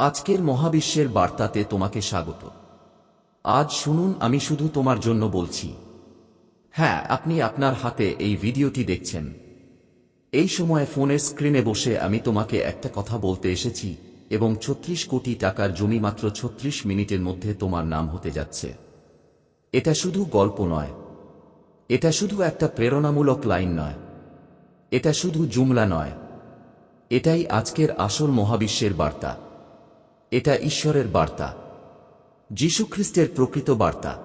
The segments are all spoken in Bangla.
আজকের মহাবিশ্বের বার্তাতে তোমাকে স্বাগত। আজ শুনুন, আমি শুধু তোমার জন্য বলছি। হ্যাঁ আপনি আপনার হাতে এই ভিডিওটি দেখছেন। এই সময় ফোনের স্ক্রিনে বসে আমি তোমাকে একটা কথা বলতে এসেছি এবং ছত্রিশ কোটি টাকার জমি মাত্র ছত্রিশ মিনিটের মধ্যে তোমার নাম হতে যাচ্ছে। এটা শুধু গল্প নয়। এটা শুধু একটা প্রেরণামূলক লাইন নয়। এটা শুধু জুমলা নয়। এটাই আজকের আসল মহাবিশ্বের বার্তা। এটা ঈশ্বরের বার্তা। যীশুখ্রিস্টের প্রকৃত বার্তা।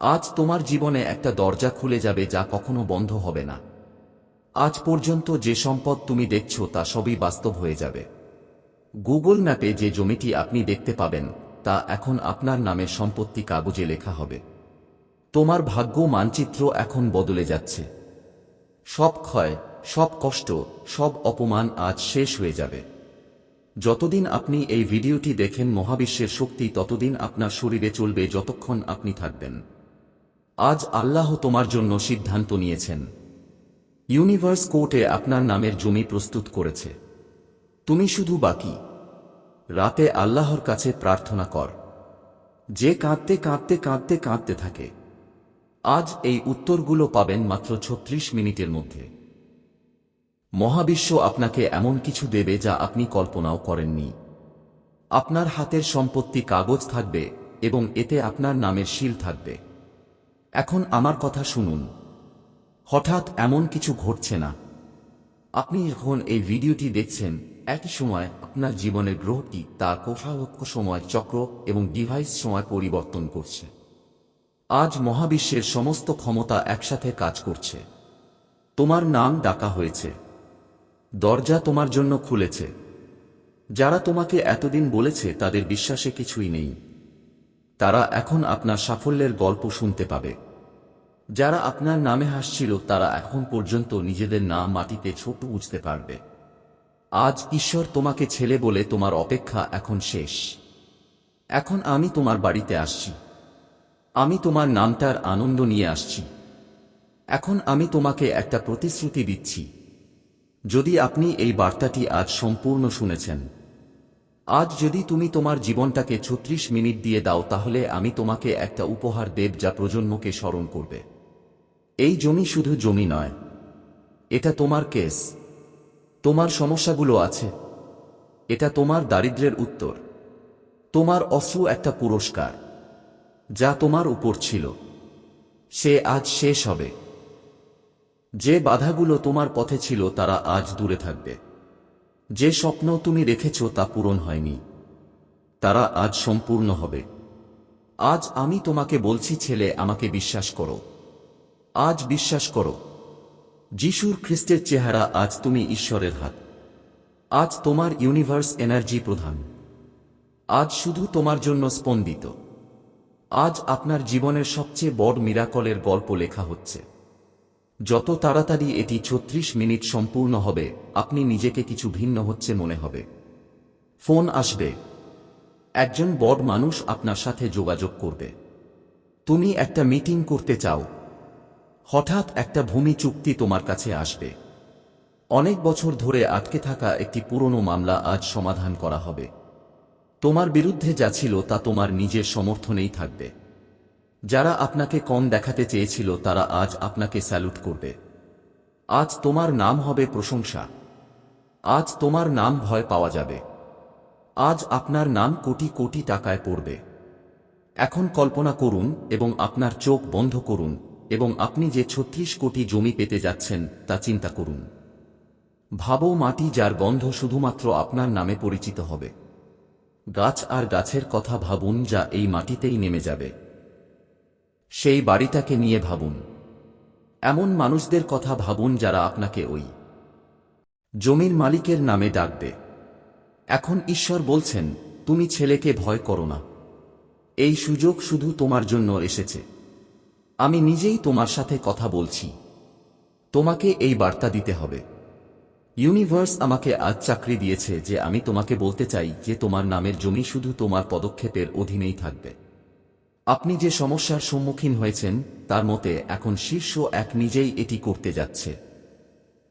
আজ তোমার জীবনে একটা দরজা খুলে যাবে যা কখনো বন্ধ হবে না। আজ পর্যন্ত যে সম্পদ তুমি দেখছ তা সবই বাস্তব হয়ে যাবে। গুগল ম্যাপে যে জমিটি আপনি দেখতে পাবেন, তা এখন আপনার নামে সম্পত্তি কাগজে লেখা হবে। তোমার ভাগ্য মানচিত্র এখন বদলে যাচ্ছে। সব ক্ষয়, সব কষ্ট, সব অপমান আজ শেষ হয়ে যাবে। যতদিন আপনি এই ভিডিওটি দেখেন মহাবিশ্বের শক্তি, ততদিন আপনার শরীরে চলবে যতক্ষণ আপনি থাকবেন। আজ আল্লাহ তোমার জন্য সিদ্ধান্ত নিয়েছেন। ইউনিভার্স কোর্টে আপনার নামের জমি প্রস্তুত করেছে। তুমি শুধু বাকি। রাতে আল্লাহর কাছে প্রার্থনা কর। যে কাঁদতে কাঁদতে কাঁদতে কাঁদতে থাকে। আজ এই উত্তরগুলো পাবেন মাত্র ছত্রিশ মিনিটের মধ্যে। মহাবিশ্ব আপনাকে এমন কিছু দেবে যা আপনি কল্পনাও করেননি। আপনার হাতের সম্পত্তি কাগজ থাকবে এবং এতে আপনার নামের শিল থাকবে। এখন আমার কথা শুনুন। হঠাৎ এমন কিছু ঘটছে না। আপনি যখন এই ভিডিওটি দেখছেন, একই সময় আপনার জীবনের গ্রহটি তার কোষালক্ষ সময় চক্র এবং ডিভাইস সময় পরিবর্তন করছে। আজ মহাবিশ্বের সমস্ত ক্ষমতা একসাথে কাজ করছে। তোমার নাম ডাকা হয়েছে। দরজা তোমার জন্য খুলেছে। যারা তোমাকে এতদিন বলেছে, তাদের বিশ্বাসে কিছুই নেই। তারা এখন আপনার সাফল্যের গল্প শুনতে পাবে। যারা আপনার নামে হাসছিল, তারা এখন পর্যন্ত নিজেদের নাম মাটিতে ছোট বুঝতে পারবে। আজ ঈশ্বর তোমাকে ছেলে বলে তোমার অপেক্ষা এখন শেষ। এখন আমি তোমার বাড়িতে আসছি। আমি তোমার নামটার আনন্দ নিয়ে আসছি। এখন আমি তোমাকে একটা প্রতিশ্রুতি দিচ্ছি। যদি আপনি এই বার্তাটি আজ সম্পূর্ণ শুনেছেন। আজ যদি তুমি তোমার জীবনটাকে ছত্রিশ মিনিট দিয়ে দাও, তাহলে আমি তোমাকে একটা উপহার দেব যা প্রজন্মকে স্মরণ করবে। এই জমি শুধু জমি নয়, এটা তোমার কেস। তোমার সমস্যাগুলো আছে, এটা তোমার দারিদ্র্যের উত্তর। তোমার অশ্রু একটা পুরস্কার, যা তোমার উপর ছিল। সে আজ শেষ হবে। যে বাধাগুলো তোমার পথে ছিল তারা আজ দূরে থাকবে। যে স্বপ্ন তুমি রেখেছ তা পূরণ হয়নি। তারা আজ সম্পূর্ণ হবে। আজ আমি তোমাকে বলছি, ছেলে, আমাকে বিশ্বাস করো। আজ বিশ্বাস করো। যিশুর খ্রিস্টের চেহারা আজ তুমি ঈশ্বরের হাত। আজ তোমার ইউনিভার্স এনার্জি প্রধান। আজ শুধু তোমার জন্য স্পন্দিত। আজ আপনার জীবনের সবচেয়ে বড় মিরাকলের গল্প লেখা হচ্ছে। যত তাড়াতাড়ি এটি ছত্রিশ মিনিট সম্পূর্ণ হবে, আপনি নিজেকে কিছু ভিন্ন হচ্ছে মনে হবে। ফোন আসবে। একজন বড় মানুষ আপনার সাথে যোগাযোগ করবে। তুমি একটা মিটিং করতে চাও। হঠাৎ একটা ভূমি চুক্তি তোমার কাছে আসবে। অনেক বছর ধরে আটকে থাকা একটি পুরনো মামলা আজ সমাধান করা হবে। তোমার বিরুদ্ধে যা ছিল তা তোমার নিজের সমর্থনেই থাকবে। যারা আপনাকে কম দেখাতে চেয়েছিল, তারা আজ আপনাকে স্যালুট করবে। আজ তোমার নাম হবে প্রশংসা। আজ তোমার নাম ভয় পাওয়া যাবে। আজ আপনার নাম কোটি কোটি টাকায় পড়বে। এখন কল্পনা করুন এবং আপনার চোখ বন্ধ করুন এবং আপনি যে ছত্রিশ কোটি জমি পেতে যাচ্ছেন, তা চিন্তা করুন। ভাবো মাটি যার গন্ধ শুধুমাত্র আপনার নামে পরিচিত হবে। গাছ আর গাছের কথা ভাবুন যা এই মাটিতেই নেমে যাবে। সেই বাড়িটাকে নিয়ে ভাবুন। এমন মানুষদের কথা ভাবুন যারা আপনাকে ওই জমির মালিকের নামে ডাকবে। এখন ঈশ্বর বলছেন, তুমি ছেলেকে ভয় করো না। এই সুযোগ শুধু তোমার জন্য এসেছে। আমি নিজেই তোমার সাথে কথা বলছি। তোমাকে এই বার্তা দিতে হবে। ইউনিভার্স আমাকে আজ চাকরি দিয়েছে যে আমি তোমাকে বলতে চাই যে তোমার নামের জমি শুধু তোমার পদক্ষেপের অধীনেই থাকবে। আপনি যে সমস্যার সম্মুখীন হয়েছেন, তার মতে এখন শীর্ষ এক নিজেই এটি করতে যাচ্ছে।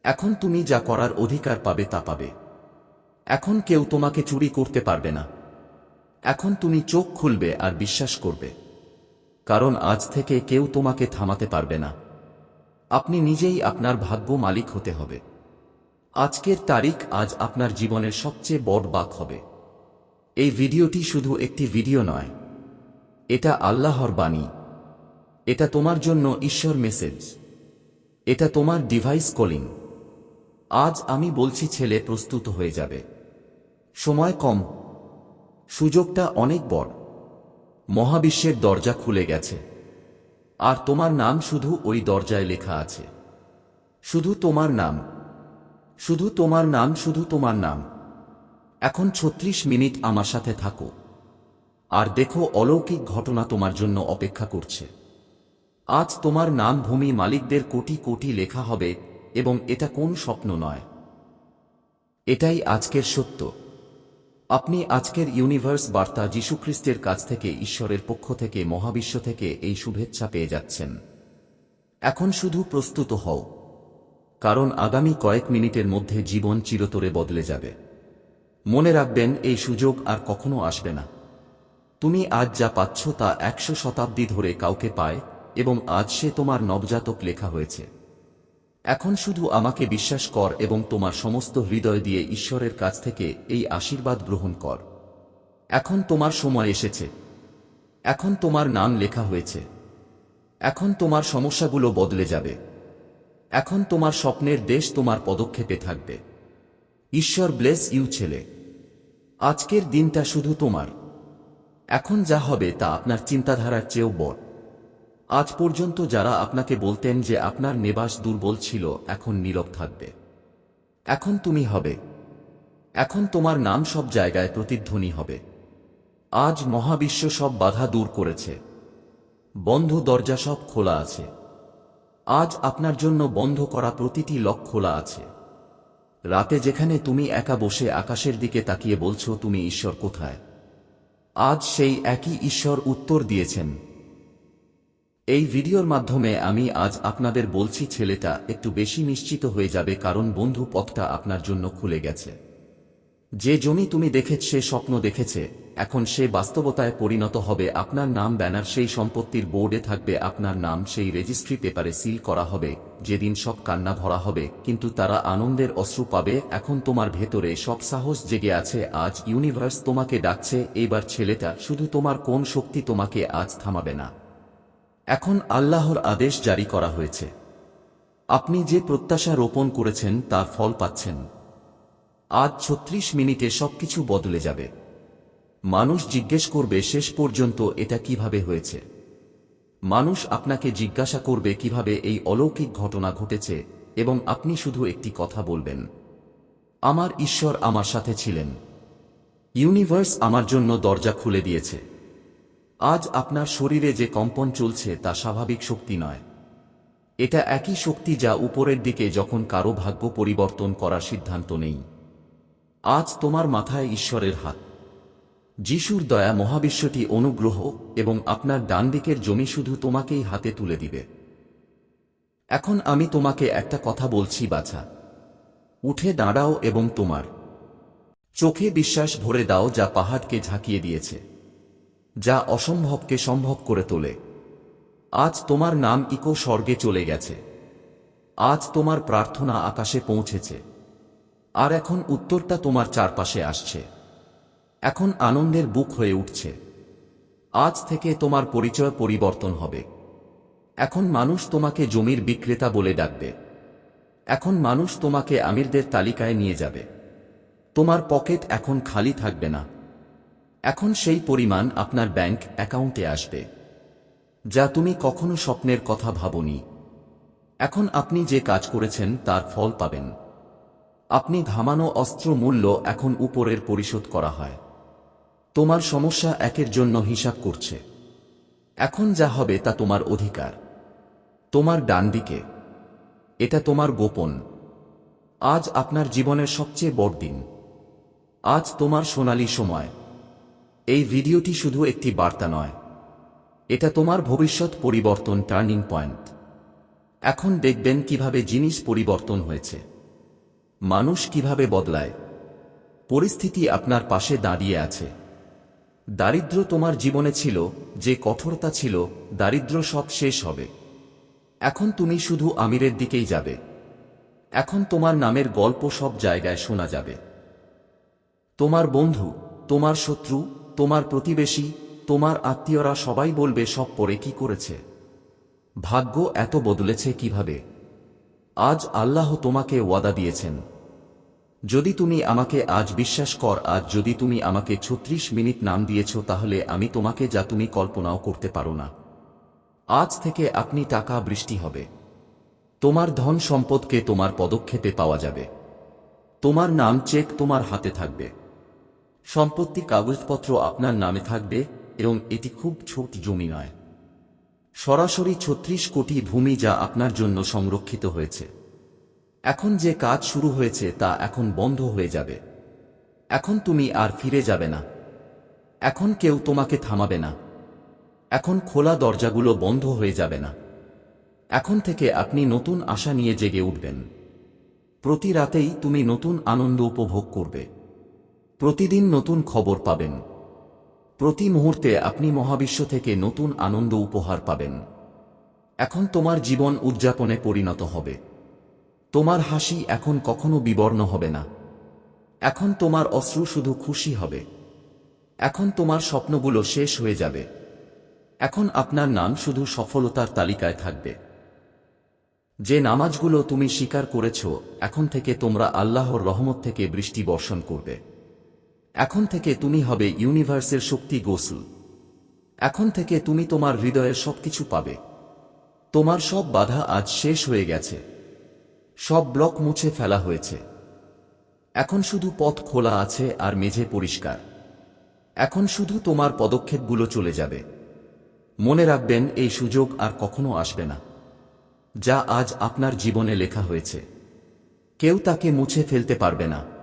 এখন তুমি যা করার অধিকার পাবে তা পাবে। এখন কেউ তোমাকে চুরি করতে পারবে না। এখন তুমি চোখ খুলবে আর বিশ্বাস করবে। কারণ আজ থেকে কেউ তোমাকে থামাতে পারবে না। আপনি নিজেই আপনার ভাগ্য মালিক হতে হবে। আজকের তারিখ আজ আপনার জীবনের সবচেয়ে বড় বাক হবে। এই ভিডিওটি শুধু একটি ভিডিও নয় এটা আল্লাহর বাণী। এটা তোমার জন্য ঈশ্বর মেসেজ। এটা তোমার ডিভাইস কলিং। আজ আমি বলছি ছেলে প্রস্তুত হয়ে যাবে। সময় কম। সুযোগটা অনেক বড়। মহাবিশ্বের দরজা খুলে গেছে। আর তোমার নাম শুধু ওই দরজায় লেখা আছে। শুধু তোমার নাম। শুধু তোমার নাম, শুধু তোমার নাম। এখন ছত্রিশ মিনিট আমার সাথে থাকো। আর দেখো অলৌকিক ঘটনা তোমার জন্য অপেক্ষা করছে। আজ তোমার নাম ভূমি মালিকদের কোটি কোটি লেখা হবে এবং এটা কোন স্বপ্ন নয়। এটাই আজকের সত্য। আপনি আজকের ইউনিভার্স বার্তা যীশুখ্রিস্টের কাছ থেকে, ঈশ্বরের পক্ষ থেকে, মহাবিশ্ব থেকে এই শুভেচ্ছা পেয়ে যাচ্ছেন। এখন শুধু প্রস্তুত হও। কারণ আগামী কয়েক মিনিটের মধ্যে জীবন চিরতরে বদলে যাবে। মনে রাখবেন, এই সুযোগ আর কখনো আসবে না। তুমি আজ যা পাচ্ছ তা একশো শতাব্দী ধরে কাউকে পায়, এবং আজ সে তোমার নবজাতক লেখা হয়েছে। এখন শুধু আমাকে বিশ্বাস কর এবং তোমার সমস্ত হৃদয় দিয়ে ঈশ্বরের কাছ থেকে এই আশীর্বাদ গ্রহণ কর। এখন তোমার সময় এসেছে। এখন তোমার নাম লেখা হয়েছে। এখন তোমার সমস্যাগুলো বদলে যাবে। এখন তোমার স্বপ্নের দেশ তোমার পদক্ষেপে থাকবে। ঈশ্বর ব্লেস ইউ ছেলে। আজকের দিনটা শুধু তোমার। এখন যা হবে তা আপনার চিন্তাধারার চেয়েও বড়। আজ পর্যন্ত যারা আপনাকে বলতেন যে আপনার নেবাস দুর্বল ছিল, এখন নীরব থাকবে। এখন তুমি হবে। এখন তোমার নাম সব জায়গায় প্রতিধ্বনি হবে। আজ মহাবিশ্ব সব বাধা দূর করেছে। বন্ধ দরজা সব খোলা আছে। আজ আপনার জন্য বন্ধ করা প্রতিটি লক খোলা আছে। রাতে যেখানে তুমি একা বসে আকাশের দিকে তাকিয়ে বলছো, তুমি ঈশ্বর কোথায়? আজ সেই একই ঈশ্বর উত্তর দিয়েছেন। এই ভিডিওর মাধ্যমে আমি আজ আপনাদের বলছি, ছেলেটা একটু বেশি নিশ্চিত হয়ে যাবে কারণ বন্ধু পথটা আপনার জন্য খুলে গেছে। যে জমি তুমি দেখেছ, সে স্বপ্ন দেখেছে, এখন সে বাস্তবতায় পরিণত হবে, আপনার নাম ব্যানার সেই সম্পত্তির বোর্ডে থাকবে, আপনার নাম সেই রেজিস্ট্রি পেপারে সিল করা হবে, যেদিন সব কান্না ভরা হবে, কিন্তু তারা আনন্দের অশ্রু পাবে, এখন তোমার ভেতরে সব সাহস জেগে আছে, আজ ইউনিভার্স তোমাকে ডাকছে এইবার ছেলেটা শুধু তোমার কোন শক্তি তোমাকে আজ থামাবে না। এখন আল্লাহর আদেশ জারি করা হয়েছে। আপনি যে প্রত্যাশা রোপণ করেছেন, তার ফল পাচ্ছেন। আজ ছত্রিশ মিনিটে সবকিছু বদলে যাবে। মানুষ জিজ্ঞেস করবে, শেষ পর্যন্ত এটা কীভাবে হয়েছে? মানুষ আপনাকে জিজ্ঞাসা করবে, কীভাবে এই অলৌকিক ঘটনা ঘটেছে? এবং আপনি শুধু একটি কথা বলবেন, আমার ঈশ্বর আমার সাথে ছিলেন। ইউনিভার্স আমার জন্য দরজা খুলে দিয়েছে। আজ আপনার শরীরে যে কম্পন চলছে তা স্বাভাবিক শক্তি নয়। এটা একই শক্তি যা উপরের দিকে যখন কারও ভাগ্য পরিবর্তন করার সিদ্ধান্ত নেই। আজ তোমার মাথায় ঈশ্বরের হাত। যিশুর দয়া মহাবিশ্বটি অনুগ্রহ এবং আপনার ডান দিকের জমি শুধু তোমাকেই হাতে তুলে দিবে। এখন আমি তোমাকে একটা কথা বলছি, বাছা। উঠে দাঁড়াও এবং তোমার। চোখে বিশ্বাস ভরে দাও যা পাহাড়কে ঝাঁকিয়ে দিয়েছে, যা অসম্ভবকে সম্ভব করে তোলে। আজ তোমার নাম ইকো স্বর্গে চলে গেছে। আজ তোমার প্রার্থনা আকাশে পৌঁছেছে। আর এখন উত্তরটা তোমার চারপাশে আসছে। এখন আনন্দের বুক হয়ে উঠছে। আজ থেকে তোমার পরিচয় পরিবর্তন হবে। এখন মানুষ তোমাকে জমির বিক্রেতা বলে ডাকবে। এখন মানুষ তোমাকে আমিরদের তালিকায় নিয়ে যাবে। তোমার পকেট এখন খালি থাকবে না। এখন সেই পরিমাণ আপনার ব্যাংক অ্যাকাউন্টে আসবে। যা তুমি কখনো স্বপ্নের কথা ভাবনি। এখন আপনি যে কাজ করেছেন তার ফল পাবেন। আপনি ধামানো অস্ত্র মূল্য এখন উপরের পরিশোধ করা হয়। তোমার সমস্যা একের জন্য হিসাব করছে। এখন যা হবে তা তোমার অধিকার। তোমার ডান দিকে এটা তোমার গোপন। আজ আপনার জীবনের সবচেয়ে বড় দিন। আজ তোমার সোনালী সময়। এই ভিডিওটি শুধু একটি বার্তা নয়। এটা তোমার ভবিষ্যৎ পরিবর্তন টার্নিং পয়েন্ট। এখন দেখবেন কীভাবে জিনিস পরিবর্তন হয়েছে। মানুষ কীভাবে বদলায়? পরিস্থিতি আপনার পাশে দাঁড়িয়ে আছে। দারিদ্র তোমার জীবনে ছিল, যে কঠোরতা ছিল দারিদ্র সব শেষ হবে। এখন তুমি শুধু আমিরের দিকেই যাবে। এখন তোমার নামের গল্প সব জায়গায় শোনা যাবে। তোমার বন্ধু, তোমার শত্রু, তোমার প্রতিবেশী, তোমার আত্মীয়রা সবাই বলবে সব পরে কি করেছে। ভাগ্য এত বদলেছে কীভাবে? আজ আল্লাহ তোমাকে ওয়াদা দিয়েছেন। যদি তুমি আমাকে আজ বিশ্বাস কর, আজ যদি তুমি আমাকে ছত্রিশ মিনিট নাম দিয়েছ, তাহলে আমি তোমাকে যা তুমি কল্পনাও করতে পারো না। আজ থেকে আপনি টাকা বৃষ্টি হবে। তোমার ধন সম্পদকে তোমার পদক্ষেপে পাওয়া যাবে। তোমার নাম চেক তোমার হাতে থাকবে। সম্পত্তি কাগজপত্র আপনার নামে থাকবে এবং এটি খুব ছোট জমি নয়। সরাসরি ছত্রিশ কোটি ভূমি যা আপনার জন্য সংরক্ষিত হয়েছে। এখন যে কাজ শুরু হয়েছে তা এখন বন্ধ হয়ে যাবে। এখন তুমি আর ফিরে যাবে না। এখন কেউ তোমাকে থামাবে না। এখন খোলা দরজাগুলো বন্ধ হয়ে যাবে না। এখন থেকে আপনি নতুন আশা নিয়ে জেগে উঠবেন। প্রতি রাতেই তুমি নতুন আনন্দ উপভোগ করবে। প্রতিদিন নতুন খবর পাবেন। প্রতি মুহূর্তে আপনি মহাবিশ্ব থেকে নতুন আনন্দ উপহার পাবেন। এখন তোমার জীবন উদযাপনে পরিণত হবে। তোমার হাসি এখন কখনো বিবর্ণ হবে না। এখন তোমার অশ্রু শুধু খুশি হবে। এখন তোমার স্বপ্নগুলো শেষ হয়ে যাবে। এখন আপনার নাম শুধু সফলতার তালিকায় থাকবে। যে নামাজগুলো তুমি স্বীকার করেছ, এখন থেকে তোমরা আল্লাহর রহমত থেকে বৃষ্টি বর্ষণ করবে। এখন থেকে তুমি হবে ইউনিভার্সের শক্তি গোসল। এখন থেকে তুমি তোমার হৃদয়ের সবকিছু পাবে। তোমার সব বাধা আজ শেষ হয়ে গেছে। সব ব্লক মুছে ফেলা হয়েছে। এখন শুধু পথ খোলা আছে আর মেঝে পরিষ্কার। এখন শুধু তোমার পদক্ষেপগুলো চলে যাবে। মনে রাখবেন, এই সুযোগ আর কখনো আসবে না। যা আজ আপনার জীবনে লেখা হয়েছে। কেউ তাকে মুছে ফেলতে পারবে না।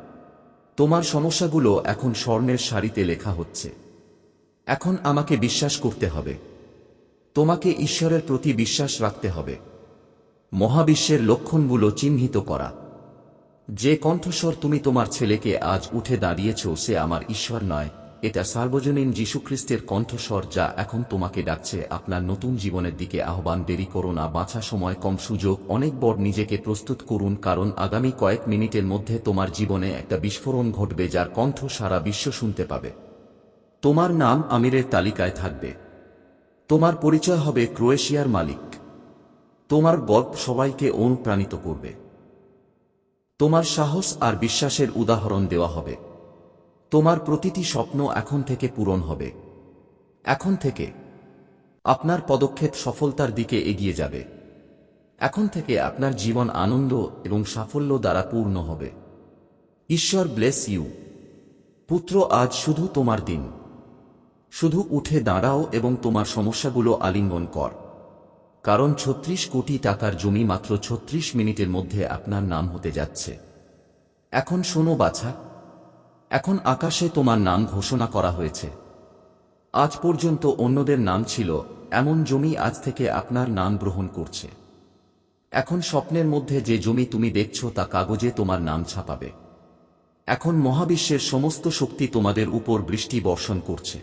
তোমার সমস্যাগুলো এখন স্বর্ণের শাড়িতে লেখা হচ্ছে। এখন আমাকে বিশ্বাস করতে হবে। তোমাকে ঈশ্বরের প্রতি বিশ্বাস রাখতে হবে। মহাবিশ্বের লক্ষণগুলো চিহ্নিত করা। যে কণ্ঠস্বর তুমি তোমার ছেলেকে আজ উঠে দাঁড়িয়েছ সে আমার ঈশ্বর নয় এটা সার্বজনীন যীশুখ্রিস্টের কণ্ঠস্বর যা এখন তোমাকে ডাকছে, আপনার নতুন জীবনের দিকে আহ্বান, দেরি করো না বাঁচা সময় কম সুযোগ, অনেক বড় নিজেকে প্রস্তুত করুন, কারণ আগামী কয়েক মিনিটের মধ্যে তোমার জীবনে একটা বিস্ফোরণ ঘটবে যার কণ্ঠ সারা বিশ্ব শুনতে পাবে। তোমার নাম আমিরের তালিকায় থাকবে। তোমার পরিচয় হবে ক্রোয়েশিয়ার মালিক। তোমার গল্প সবাইকে অনুপ্রাণিত করবে। তোমার সাহস আর বিশ্বাসের উদাহরণ দেওয়া হবে। তোমার প্রতিটি স্বপ্ন এখন থেকে পূরণ হবে। এখন থেকে আপনার পদক্ষেপ সফলতার দিকে এগিয়ে যাবে। এখন থেকে আপনার জীবন আনন্দ এবং সাফল্য দ্বারা পূর্ণ হবে। ঈশ্বর ব্লেস ইউ। পুত্র, আজ শুধু তোমার দিন। শুধু উঠে দাঁড়াও এবং তোমার সমস্যাগুলো আলিঙ্গন কর। কারণ ছত্রিশ কোটি টাকার জমি মাত্র ছত্রিশ মিনিটের মধ্যে আপনার নাম হতে যাচ্ছে। এখন শোনো, বাছা এখন আকাশে তোমার নাম ঘোষণা করা হয়েছে। আজ পর্যন্ত অন্যদের নাম ছিল, এমন জমি আজ থেকে আপনার নাম গ্রহণ করছে। এখন স্বপ্নের মধ্যে যে জমি তুমি দেখছ তা কাগজে তোমার নাম ছাপাবে। এখন মহাবিশ্বের সমস্ত শক্তি তোমাদের উপর বৃষ্টি বর্ষণ করছে।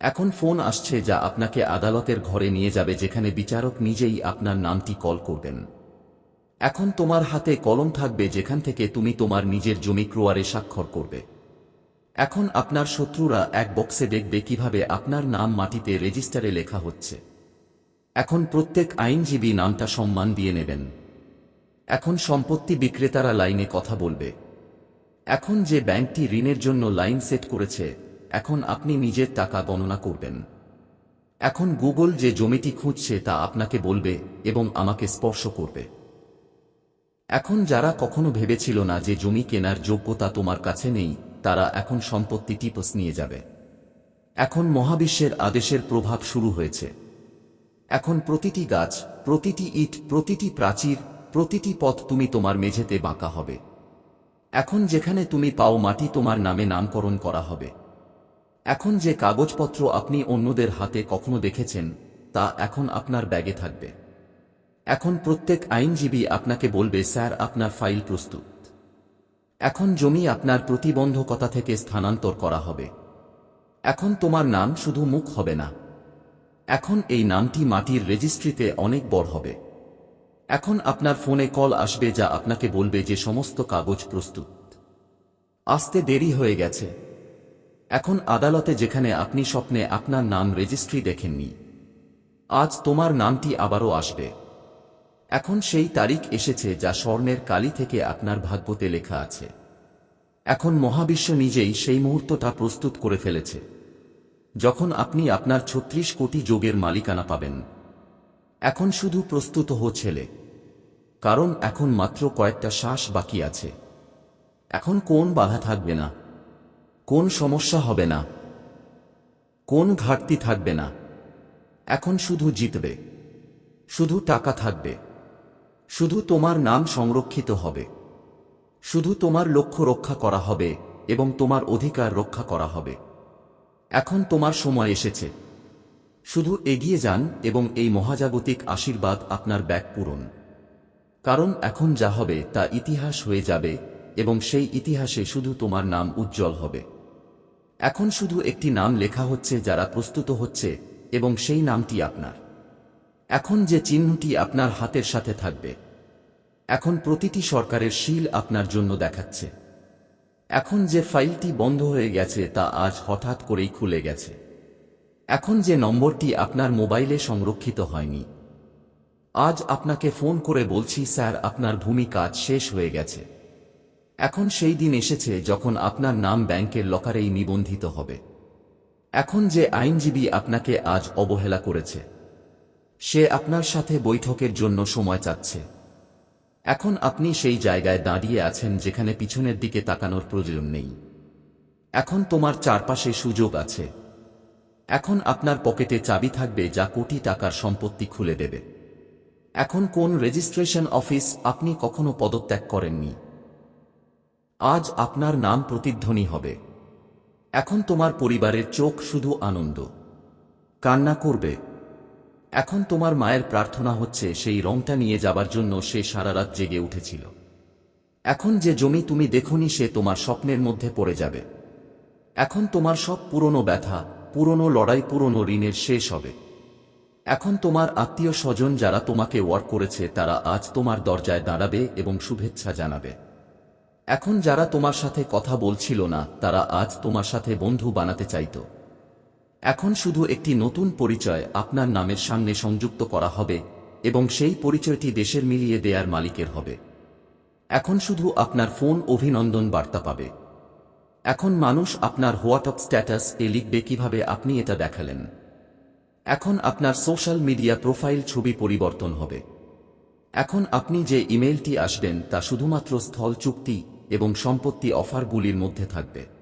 এখন ফোন আসছে যা আপনাকে আদালতের ঘরে নিয়ে যাবে যেখানে বিচারক নিজেই আপনার নামটি কল করবেন। এখন তোমার হাতে কলম থাকবে যেখান থেকে তুমি তোমার নিজের জমি ক্রোয়ারে স্বাক্ষর করবে। এখন আপনার শত্রুরা এক বক্সে দেখবে কীভাবে আপনার নাম মাটিতে রেজিস্টারে লেখা হচ্ছে। এখন প্রত্যেক আইনজীবী নামটা সম্মান দিয়ে নেবেন। এখন সম্পত্তি বিক্রেতারা লাইনে কথা বলবে। এখন যে ব্যাংকটি ঋণের জন্য লাইন সেট করেছে, এখন আপনি নিজের টাকা গণনা করবেন। এখন গুগল যে জমিটি খুঁজছে তা আপনাকে বলবে এবং আমাকে স্পর্শ করবে। এখন যারা কখনো ভেবেছিল না যে জমি কেনার যোগ্যতা তোমার কাছে নেই, তারা এখন সম্পত্তি টিপস নিয়ে যাবে। এখন মহাবিশ্বের আদেশের প্রভাব শুরু হয়েছে। এখন প্রতিটি গাছ, প্রতিটি ইট, প্রতিটি প্রাচীর, প্রতিটি পথ তুমি তোমার মেঝেতে বাঁকা হবে। এখন যেখানে তুমি পাও মাটি তোমার নামে নামকরণ করা হবে। এখন যে কাগজপত্র আপনি অন্যদের হাতে কখনো দেখেছেন, তা এখন আপনার ব্যাগে থাকবে। এখন প্রত্যেক আইনজীবী আপনাকে বলবে, স্যার, আপনার ফাইল প্রস্তুত। এখন জমি আপনার প্রতিবন্ধকতা থেকে স্থানান্তর করা হবে। এখন তোমার নাম শুধু মুখ হবে না। এখন এই নামটি মাটির রেজিস্ট্রিতে অনেক বড় হবে। এখন আপনার ফোনে কল আসবে যা আপনাকে বলবে যে সমস্ত কাগজ প্রস্তুত। আসতে দেরি হয়ে গেছে। এখন আদালতে যেখানে আপনি স্বপ্নে আপনার নাম রেজিস্ট্রি দেখেননি। আজ তোমার নামটি আবারও আসবে। এখন সেই তারিখ এসেছে যা স্বর্ণের কালি থেকে আপনার ভাগ্যতে লেখা আছে। এখন মহাবিশ্ব নিজেই সেই মুহূর্তটা প্রস্তুত করে ফেলেছে। যখন আপনি আপনার ছত্রিশ কোটি যোগের মালিকানা পাবেন। এখন শুধু প্রস্তুত হো ছেলে। কারণ এখন মাত্র কয়েকটা শ্বাস বাকি আছে। এখন কোন বাধা থাকবে না? কোন সমস্যা হবে না? কোন ঘাটতি থাকবে না? এখন শুধু জিতবে। শুধু টাকা থাকবে। শুধু তোমার নাম সংরক্ষিত হবে। শুধু তোমার লক্ষ্য রক্ষা করা হবে এবং তোমার অধিকার রক্ষা করা হবে। এখন তোমার সময় এসেছে। শুধু এগিয়ে যান এবং এই মহাজাগতিক আশীর্বাদ আপনার ব্যাগ পূরণ। কারণ এখন যা হবে তা ইতিহাস হয়ে যাবে এবং সেই ইতিহাসে শুধু তোমার নাম উজ্জ্বল হবে। এখন শুধু একটি নাম লেখা হচ্ছে যারা প্রস্তুত হচ্ছে এবং সেই নামটি আপনার। এখন যে চিহ্নটি আপনার হাতের সাথে থাকবে, এখন প্রতিটি সরকারের শিল আপনার জন্য দেখাচ্ছে। এখন যে ফাইলটি বন্ধ হয়ে গেছে তা আজ হঠাৎ করেই খুলে গেছে। এখন যে নম্বরটি আপনার মোবাইলে সংরক্ষিত হয়নি, আজ আপনাকে ফোন করে বলছি, স্যার, আপনার ভূমি কাজ শেষ হয়ে গেছে। এখন সেই দিন এসেছে যখন আপনার নাম ব্যাংকের লকারেই নিবন্ধিত হবে। এখন যে আইনজীবী আপনাকে আজ অবহেলা করেছে সে আপনার সাথে বৈঠকের জন্য সময় চাচ্ছে। এখন আপনি সেই জায়গায় দাঁড়িয়ে আছেন যেখানে পিছনের দিকে তাকানোর প্রয়োজন নেই। এখন তোমার চারপাশে সুযোগ আছে। এখন আপনার পকেটে চাবি থাকবে যা কোটি টাকার সম্পত্তি খুলে দেবে। এখন কোন রেজিস্ট্রেশন অফিস আপনি কখনো পদত্যাগ করেননি। আজ আপনার নাম প্রতিধ্বনি হবে। এখন তোমার পরিবারের চোখ শুধু আনন্দ। কান্না করবে। এখন তোমার মায়ের প্রার্থনা হচ্ছে সেই রংটা নিয়ে যাবার জন্য সে সারা রাত জেগে উঠেছিল। এখন যে জমি তুমি দেখনি সে তোমার স্বপ্নের মধ্যে পড়ে যাবে। এখন তোমার সব পুরনো ব্যথা, পুরনো লড়াই, পুরনো ঋণের শেষ হবে। এখন তোমার আত্মীয় স্বজন যারা তোমাকে ওয়ার্ক করেছে তারা আজ তোমার দরজায় দাঁড়াবে এবং শুভেচ্ছা জানাবে। এখন যারা তোমার সাথে কথা বলছিল না, তারা আজ তোমার সাথে বন্ধু বানাতে চাইত। এখন শুধু একটি নতুন পরিচয় আপনার নামের সামনে সংযুক্ত করা হবে এবং সেই পরিচয়টি দেশের মিলিয়ে দেয়ার মালিকের হবে। এখন শুধু আপনার ফোন অভিনন্দন বার্তা পাবে। এখন মানুষ আপনার হোয়াটসঅ্যাপ স্ট্যাটাস এ লিখবে কীভাবে আপনি এটা দেখালেন। এখন আপনার সোশ্যাল মিডিয়া প্রোফাইল ছবি পরিবর্তন হবে। এখন আপনি যে ইমেলটি আসবেন তা শুধুমাত্র স্থল চুক্তি এবং সম্পত্তি অফারগুলির মধ্যে থাকবে।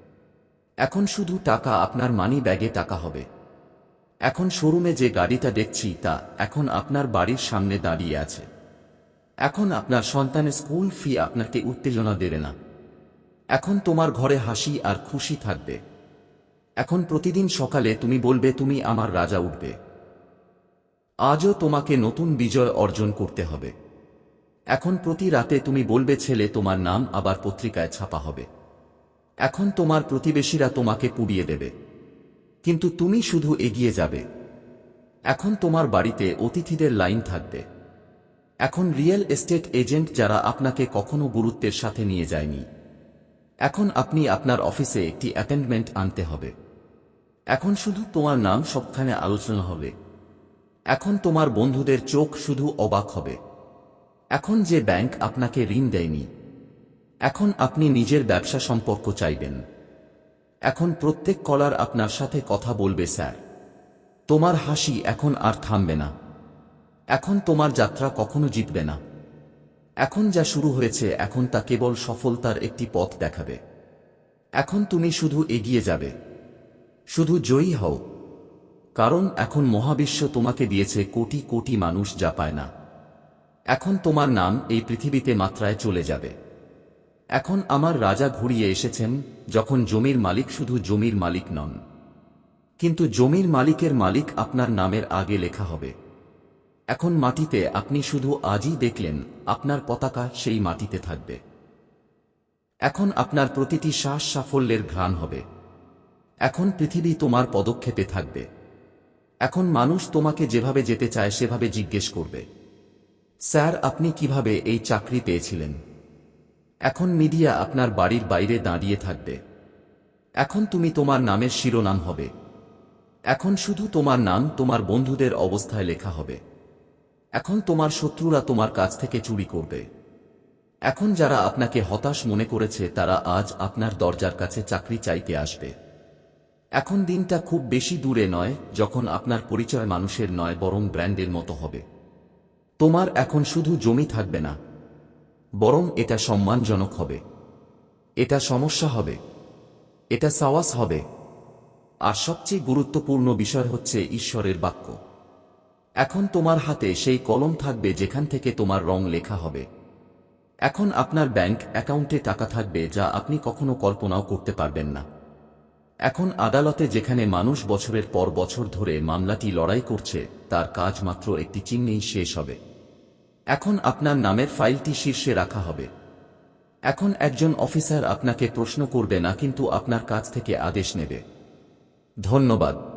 এখন শুধু টাকা আপনার মানি ব্যাগে টাকা হবে। এখন শোরুমে যে গাড়িটা দেখছি তা এখন আপনার বাড়ির সামনে দাঁড়িয়ে আছে। এখন আপনার সন্তানের স্কুল ফি আপনাকে উত্তেজনা দেবে না। এখন তোমার ঘরে হাসি আর খুশি থাকবে। এখন প্রতিদিন সকালে তুমি বলবে, তুমি আমার রাজা উঠবে। আজও তোমাকে নতুন বিজয় অর্জন করতে হবে। এখন প্রতি রাতে তুমি বলবে, ছেলে, তোমার নাম আবার পত্রিকায় ছাপা হবে। এখন তোমার প্রতিবেশীরা তোমাকে পুড়িয়ে দেবে। কিন্তু তুমি শুধু এগিয়ে যাবে। এখন তোমার বাড়িতে অতিথিদের লাইন থাকবে। এখন রিয়েল এস্টেট এজেন্ট যারা আপনাকে কখনো গুরুত্বের সাথে নিয়ে যায়নি। এখন আপনি আপনার অফিসে একটি অ্যাপয়েন্টমেন্ট আনতে হবে। এখন শুধু তোমার নাম সবখানে আলোচনা হবে। এখন তোমার বন্ধুদের চোখ শুধু অবাক হবে। এখন যে ব্যাংক আপনাকে ঋণ দেয়নি এখন আপনি নিজের ব্যবসা সম্পর্ক চাইবেন। এখন প্রত্যেক কলার আপনার সাথে কথা বলবে, স্যার। তোমার হাসি এখন আর থামবে না। এখন তোমার যাত্রা কখনো জিতবে না। এখন যা শুরু হয়েছে, এখন তা কেবল সফলতার একটি পথ দেখাবে। এখন তুমি শুধু এগিয়ে যাবে। শুধু জয়ী হও। কারণ এখন মহাবিশ্ব তোমাকে দিয়েছে কোটি কোটি মানুষ যা পায় না। এখন তোমার নাম এই পৃথিবীতে মাত্রায় চলে যাবে। এখন আমার রাজা ঘুরিয়ে এসেছেন যখন জমির মালিক শুধু জমির মালিক নন। কিন্তু জমির মালিকের মালিক আপনার নামের আগে লেখা হবে। এখন মাটিতে আপনি শুধু আজই দেখলেন, আপনার পতাকা সেই মাটিতে থাকবে। এখন আপনার প্রতিটি শ্বাস সাফল্যের ঘ্রাণ হবে। এখন পৃথিবী তোমার পদক্ষেপে থাকবে। এখন মানুষ তোমাকে যেভাবে যেতে চায় সেভাবে জিজ্ঞেস করবে। স্যার, আপনি কীভাবে এই চাকরি পেয়েছিলেন? এখন মিডিয়া আপনার বাড়ির বাইরে দাঁড়িয়ে থাকবে। এখন তুমি তোমার নামের শিরোনাম হবে। এখন শুধু তোমার নাম, তোমার বন্ধুদের অবস্থায় লেখা হবে। এখন তোমার শত্রুরা তোমার কাছ থেকে চুরি করবে। এখন যারা আপনাকে হতাশ মনে করেছে, তারা আজ আপনার দরজার কাছে চাকরি চাইতে আসবে। এখন দিনটা খুব বেশি দূরে নয়, যখন আপনার পরিচয় মানুষের নয়, বরং ব্র্যান্ডের মতো হবে। তোমার এখন শুধু জমি থাকবে না বরং এটা সম্মানজনক হবে। এটা সমস্যা হবে। এটা সাওয়াস হবে। আর সবচেয়ে গুরুত্বপূর্ণ বিষয় হচ্ছে ঈশ্বরের বাক্য। এখন তোমার হাতে সেই কলম থাকবে যেখান থেকে তোমার রং লেখা হবে। এখন আপনার ব্যাংক অ্যাকাউন্টে টাকা থাকবে যা আপনি কখনো কল্পনাও করতে পারবেন না। এখন আদালতে যেখানে মানুষ বছরের পর বছর ধরে মামলাটি লড়াই করছে, তার কাজ মাত্র একটি চিহ্নেই শেষ হবে। এখন আপনার নামের ফাইলটি শীর্ষে রাখা হবে। এখন একজন অফিসার আপনাকে প্রশ্ন করবে না, কিন্তু আপনার কাছ থেকে আদেশ নেবে। ধন্যবাদ।